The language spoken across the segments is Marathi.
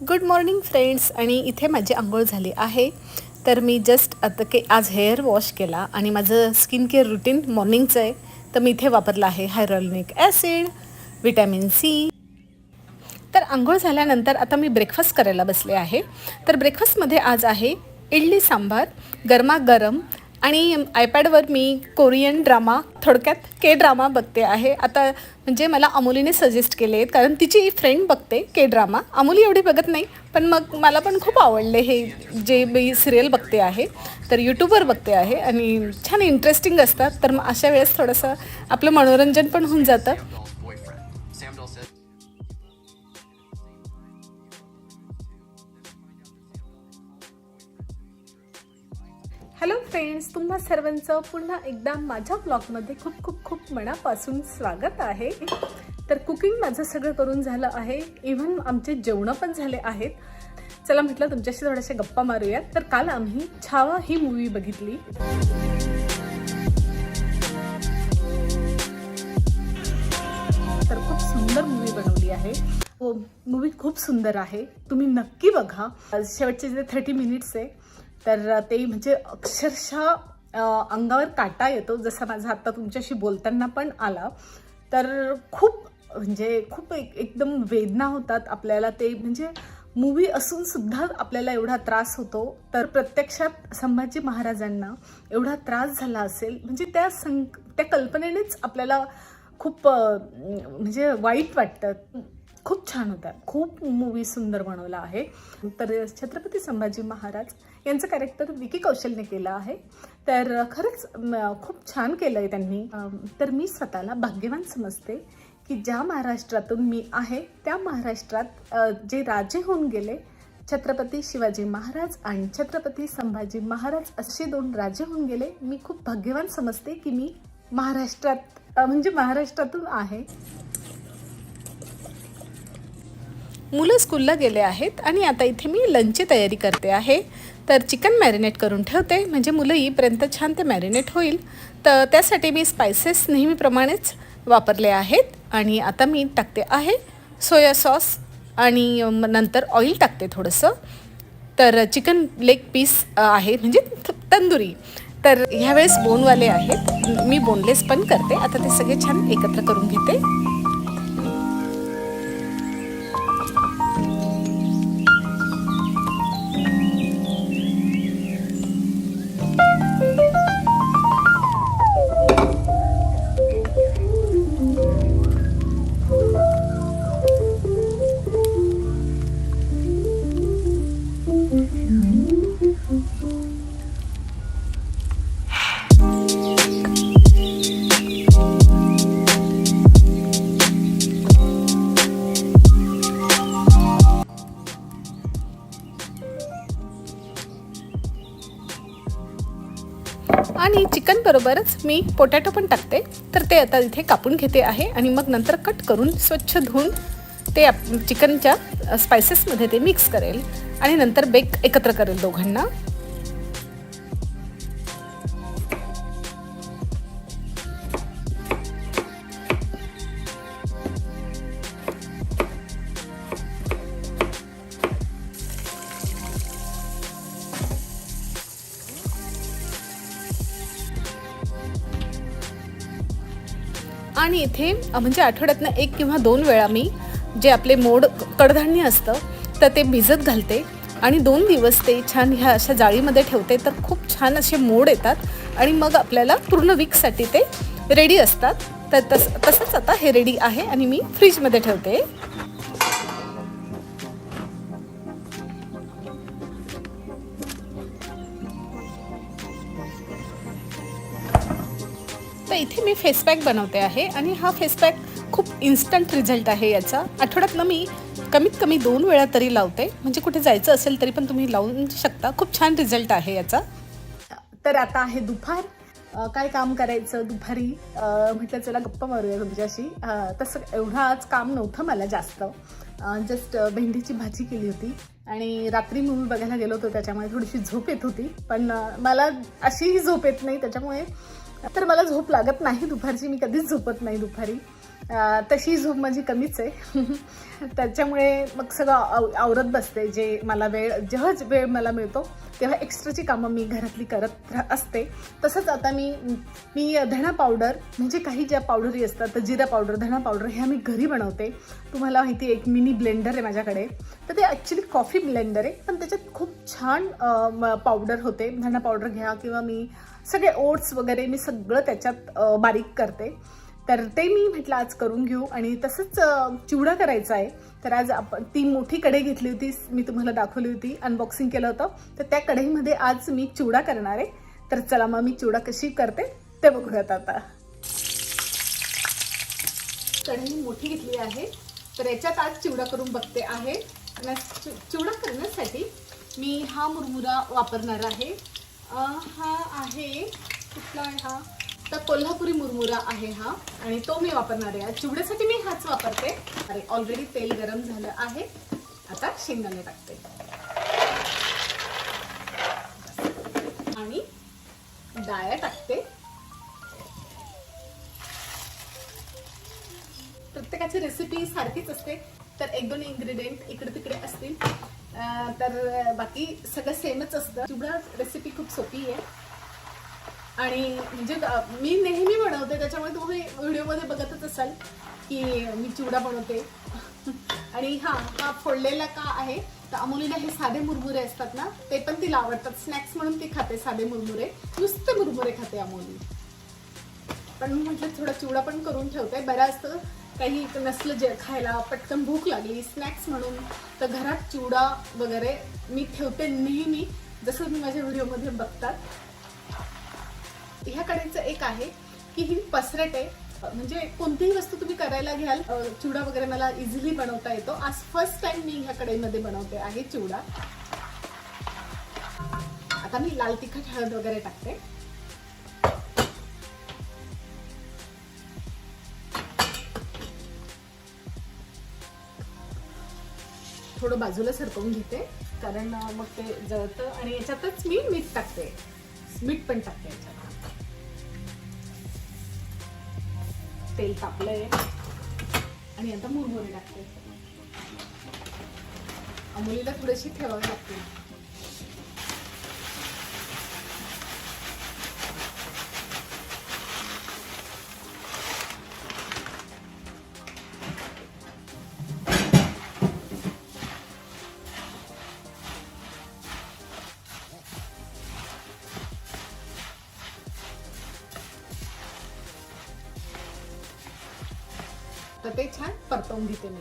गुड मॉर्निंग फ्रेंड्स आणि इथे माझी आंघोळ झाली आहे. तर मी जस्ट आता के आज हेअर वॉश केला आणि माझं स्किन केअर रुटीन मॉर्निंगचं आहे. तर मी इथे वापरलं आहे हायरॉलिनिक ॲसिड विटॅमिन सी तर आंघोळ झाल्यानंतर आता मी ब्रेकफास्ट करायला बसले आहे. तर ब्रेकफास्टमध्ये आज आहे इडली सांबार गरमागरम आणि आयपॅडवर मी कोरियन ड्रामा थोडक्यात के ड्रामा बघते आहे. आता म्हणजे मला अमोलीने सजेस्ट केले आहेत कारण तिची फ्रेंड बघते के ड्रामा अमोली एवढी बघत नाही पण मग मला पण खूप आवडले हे जे मी सिरियल बघते आहे. तर यूट्यूबवर बघते आहे आणि छान इंटरेस्टिंग असतात. तर मग अशा वेळेस थोडंसं आपलं मनोरंजन पण होऊन जातं. हॅलो फ्रेंड्स तुम्हा सर्वांचं पुन्हा एकदा माझ्या ब्लॉगमध्ये खूप खूप खूप मनापासून स्वागत आहे. तर कुकिंग माझं सगळं करून झालं आहे. इव्हन आमचे जेवणं पण झाले आहेत. चला म्हटलं तुमच्याशी थोड्याशा गप्पा मारूयात. तर काल आम्ही छावा ही मूवी बघितली. तर खूप सुंदर मूवी बनवली आहे. हो मूवी खूप सुंदर आहे. तुम्ही नक्की बघा. शेवटचे जे थर्टी मिनिट्स आहे तर ते म्हणजे अक्षरशः अंगावर काटा येतो जसा माझा आत्ता तुमच्याशी बोलताना पण आला. तर खूप म्हणजे खूप एक एकदम वेदना होतात आपल्याला. ते म्हणजे मूवी असून सुद्धा आपल्याला एवढा त्रास होतो. तर प्रत्यक्षात संभाजी महाराजांना एवढा त्रास झाला असेल म्हणजे त्या सं त्या कल्पनेनेच आपल्याला खूप म्हणजे वाईट वाटतं. खूप छान होत्या खूप मूवी सुंदर बनवला आहे. तर छत्रपती संभाजी महाराज यांचं कॅरेक्टर विकी कौशलने केलं आहे. तर खरंच खूप छान केलं आहे त्यांनी तर मी स्वतःला भाग्यवान समजते की ज्या महाराष्ट्रातून मी आहे त्या महाराष्ट्रात जे राजे होऊन गेले छत्रपती शिवाजी महाराज आणि छत्रपती संभाजी महाराज असे दोन राजे होऊन गेले मी खूप भाग्यवान समजते की मी महाराष्ट्रात म्हणजे महाराष्ट्रातून आहे. मुलं स्कूलला गेले आहेत आणि आता इथे मी लंचची तयारी करते आहे. तर चिकन मॅरिनेट करून ठेवते. म्हणजे मुलं येईपर्यंत छान ते मॅरिनेट होईल. तर त्यासाठी मी स्पायसेस नेहमीप्रमाणेच वापरले आहेत. आणि आता मी टाकते आहे सोया सॉस आणि नंतर ऑइल टाकते थोडंसं. तर चिकन लेग पीस आहे. म्हणजे तंदुरी. तर ह्यावेळेस बोनवाले आहेत. मी बोनलेस पण करते. आता ते सगळे छान एकत्र करून घेते. आणि बरोबरच मी पोटॅटो पण टाकते. तर ते आता इथे कापून घेते आहे आणि मग नंतर कट करून स्वच्छ धुवून ते आप चिकनच्या स्पायसेसमध्ये ते मिक्स करेल. आणि नंतर बेक एकत्र करेल दोघांना. आणि इथे म्हणजे आठवड्यातनं एक किंवा दोन वेळा मी जे आपले मोड कडधान्य असतं तर ते भिजत घालते. आणि दोन दिवस ते छान ह्या अशा जाळीमध्ये ठेवते तर खूप छान असे मोड येतात. आणि मग आपल्याला पूर्ण वीकसाठी ते रेडी असतात. तर तस तसंच आता हे रेडी आहे आणि मी फ्रीजमध्ये ठेवते. तर इथे मी फेस पॅक बनवते आहे आणि हा फेस पॅक खूप इन्स्टंट रिझल्ट आहे याचा. आठवड्यातनं मी कमीत कमी दोन वेळा तरी लावते. म्हणजे कुठे जायचं असेल तरी पण तुम्ही लावून शकता. खूप छान रिझल्ट आहे याचा. तर आता आहे दुपार. काय काम करायचं दुपारी? म्हटलं चला गप्पा मारूया तुमच्याशी. तसं एवढं आज काम नव्हतं मला जास्त. जस्ट भेंडीची भाजी केली होती. आणि रात्री मूवी बघायला गेलो होतो त्याच्यामुळे थोडीशी झोप येत होती. पण मला अशीही झोप येत नाही. त्याच्यामुळे तर मला झोप लागत नाही दुपारची. मी कधीच झोपत नाही दुपारी. तशी झोप माझी कमीच आहे. त्याच्यामुळे मग सगळं आव आवरत बसते जे मला वेळ जेव्हाच वेळ मला मिळतो तेव्हा एक्स्ट्राची कामं मी घरातली करत असते. तसंच आता मी मी धणा पावडर म्हणजे काही ज्या पावडरी असतात तर जिरा पावडर धणा पावडर ह्या मी घरी बनवते. तुम्हाला माहिती आहे एक मिनी ब्लेंडर आहे माझ्याकडे. तर ते ॲक्च्युली कॉफी ब्लेंडर आहे पण त्याच्यात खूप छान पावडर होते. धणा पावडर घ्या किंवा मी सगळे ओट्स वगैरे मी सगळं त्याच्यात बारीक करते. तर ते मी म्हटलं आज करून घेऊ. आणि तसंच चिवडा करायचा आहे. तर आज आपण ती मोठी कढई घेतली होती मी तुम्हाला दाखवली होती अनबॉक्सिंग केलं होतं. तर त्या कढईमध्ये आज मी चिवडा करणार आहे. तर चला मग मी चिवडा कशी करते ते बघूयात आता. कढई मोठी घेतली आहे. तर याच्यात आज चिवडा करून बघते आहे. चिवडा करण्यासाठी मी हा मुरमुरा वापरणार आहे. हा आहे कुठला आहे हा? तर कोल्हापुरी मुरमुरा आहे हा आणि तो मी वापरणार आहे. चिवड्यासाठी मी हाच वापरते. अरे ऑलरेडी तेल गरम झालं आहे. आता शेंगदाणे टाकते. आणि डाळ्या टाकते. प्रत्येकाची रेसिपी सारखीच असते. तर एक दोन इन्ग्रेडियंट इकडे तिकडे असतील. तर बाकी सगळं सेमच असतं. चिवडा रेसिपी खूप सोपी आहे. आणि म्हणजे मी नेहमी बनवते त्याच्यामुळे तुम्ही व्हिडिओमध्ये बघतच असाल की मी चिवडा बनवते. आणि हा हा फोडलेला का आहे? तर अमोलीला हे साधे मुरमुरे असतात ना ते पण तिला आवडतात. स्नॅक्स म्हणून ती खाते साधे मुरमुरे. नुसते मुरमुरे खाते अमोली. पण म्हटलं थोडा चिवडा पण करून ठेवते. बरं असतं काही नसलं जे खायला पटकन भूक लागली स्नॅक्स म्हणून तर घरात चिवडा वगैरे मी ठेवते नेहमी जसं मी माझ्या व्हिडिओमध्ये बघतात. ह्या कढईचं एक आहे की ही पसरट आहे. म्हणजे कोणतीही वस्तू तुम्ही करायला घ्याल चिवडा वगैरे मला इझिली बनवता येतो. आज फर्स्ट टाइम मी ह्या कडेमध्ये बनवते आहे चिवडा. आता मी लाल तिखट हळद वगैरे टाकते. थोडं बाजूला सरकवून घेते कारण मग ते जळतं आणि याच्यातच मी मीठ टाकते. मीठ पण टाकते याच्यात. तेल तापलंय. आणि आता मुरमुरे टाकते. अमुलीला थोडीशी ठेवावी लागते. तर ते छान परतवून घेते मी.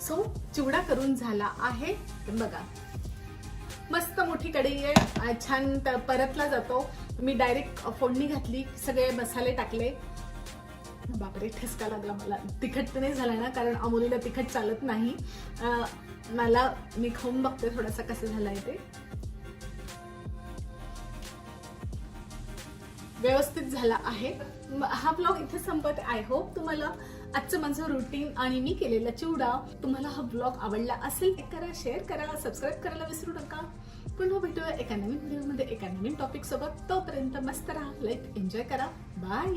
सो चिवडा करून झाला आहे. बघा. मस्त मोठी कढई आहे. छान परतला जातो. मी डायरेक्ट फोडणी घातली. सगळे मसाले टाकले. बापरे ठसका लागला मला. तिखट नाही झाला ना कारण अमोलीला तिखट चालत नाही. अं, मला मी खाऊन बघते थोडासा कसं झालाय ते. व्यवस्थित झाला आहे. हा ब्लॉग इथे संपत आय होप तुम्हाला आजचं माझं रुटीन आणि मी केलेला चिवडा तुम्हाला हा ब्लॉग आवडला असेल लाईक करा शेअर करा सबस्क्राईब करायला विसरू नका. पुन्हा भेटूया एका नवीन व्हिडिओमध्ये एका नवीन टॉपिक सोबत. तोपर्यंत मस्त राहा लाईफ एन्जॉय करा. बाय